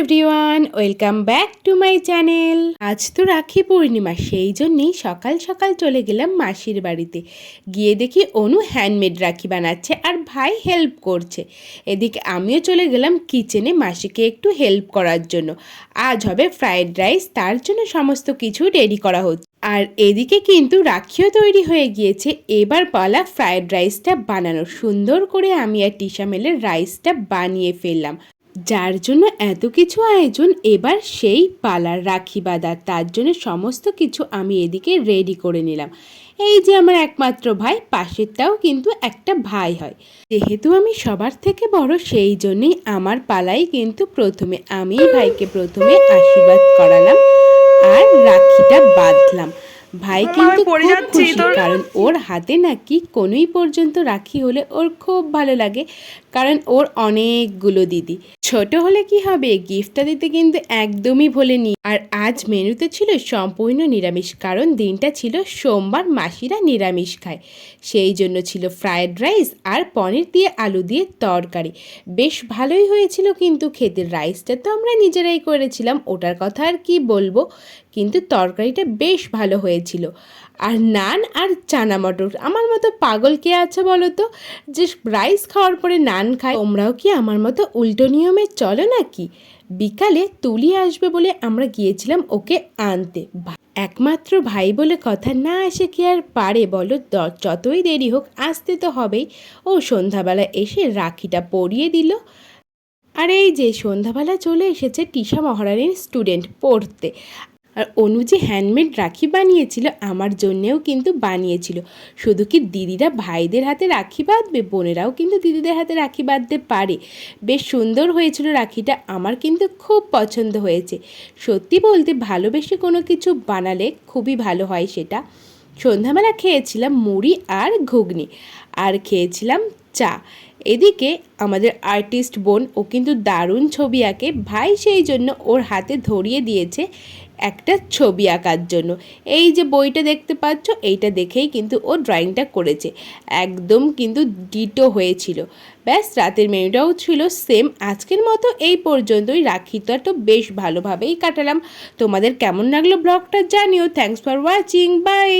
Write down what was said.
Everyone welcome back to my channel আজ তো রাখি পূর্ণিমা, সেই জন্যেই সকাল সকাল চলে গেলাম মাসির বাড়িতে। গিয়ে দেখি অনু হ্যান্ডমেড রাখি বানাচ্ছে আর ভাই হেল্প করছে। এদিকে আমিও চলে গেলাম কিচেনে মাসিকে একটু হেল্প করার জন্য। আজ হবে ফ্রায়েড রাইস তার জন্য সমস্ত কিছু রেডি করা হচ্ছে। আর এদিকে কিন্তু রাখিও তৈরি হয়ে গিয়েছে। এবার পালা ফ্রায়েড রাইসটা বানানো। সুন্দর করে আমি আর টিশা মেলের রাইসটা বানিয়ে ফেললাম। যার জন্য এত কিছু আয়োজন এবার সেই পালার রাখি বাঁধা, তার জন্য সমস্ত কিছু আমি এদিকে রেডি করে নিলাম। এই যে আমার একমাত্র ভাই, পাশেরটাও কিন্তু একটা ভাই হয়। যেহেতু আমি সবার থেকে বড়, সেই জন্যই আমার পালাই কিন্তু প্রথমে আমি ভাইকে প্রথমে আশীর্বাদ করালাম আর রাখিটা বাঁধলাম। ভাই কিন্তু খুব খুশি কারণ ওর হাতে নাকি কোনোই পর্যন্ত রাখি হলে ওর খুব ভালো লাগে কারণ ওর অনেকগুলো দিদি। ছোট হলে কি হবে? গিফটটা দিতে কিন্তু একদমই ভোলেনি। আর আজ মেনুতে ছিল সম্পূর্ণ নিরামিষ কারণ দিনটা ছিল সোমবার মাসিরা নিরামিষ খায়। সেই জন্য ছিল ফ্রায়েড রাইস আর পনির দিয়ে আলু দিয়ে তরকারি। বেশ ভালোই হয়েছিল কিন্তু খেতে রাইসটা তো আমরা নিজেরাই করেছিলাম ওটার কথা আর কি বলব? কিন্তু তরকারিটা বেশ ভালো হয়েছিল আর নান আর চানা মটর। আমার মতো পাগল কে আছে বলো তো যে রাইস খাওয়ার পরে নান খায়। তোমরাও কি আমার মতো উল্টো নিয়মে চলো নাকি? বিকালে তুলি আসবে বলে আমরা গিয়েছিলাম ওকে আনতে। একমাত্র ভাই বলে কথা না এসে কি আর পারে বলো? যতই দেরি হোক, আসতে তো হবেই। ও সন্ধ্যাবেলা এসে রাখিটা পরিয়ে দিল। আর এই যে সন্ধ্যাবেলা চলে এসেছে টিশা মহারানীর স্টুডেন্ট পড়তে। আর অনু যে হ্যান্ডমেড রাখি বানিয়েছিল, আমার জন্যেও কিন্তু বানিয়েছিল। শুধু কি দিদিরা ভাইদের হাতে রাখি বাঁধবে? বোনেরাও কিন্তু দিদিদের হাতে রাখি বাঁধতে পারে। বেশ সুন্দর হয়েছিল রাখিটা, আমার কিন্তু খুব পছন্দ হয়েছে। সত্যি বলতে ভালোবেসে কোনো কিছু বানালে খুবই ভালো হয় সেটা। সন্ধ্যাবেলা খেয়েছিলাম মুড়ি আর ঘুগনি, আর খেয়েছিলাম চা। এদিকে আমাদের আর্টিস্ট বোন, ও কিন্তু দারুণ ছবি আঁকে। ভাই সেই জন্য ওর হাতে ধরিয়ে দিয়েছে একটা ছবি আঁকার জন্য। এই যে বইটা দেখতে পাচ্ছ, এইটা দেখেই কিন্তু ও ড্রয়িংটা করেছে। একদম কিন্তু ডিটো হয়েছিল। ব্যাস, রাতের মেনুটাও ছিল সেম আজকের মতো এই পর্যন্তই। রাখিটা তো বেশ ভালোভাবেই কাটালাম। তোমাদের কেমন লাগল ব্লগটা জানিও। Thanks for watching by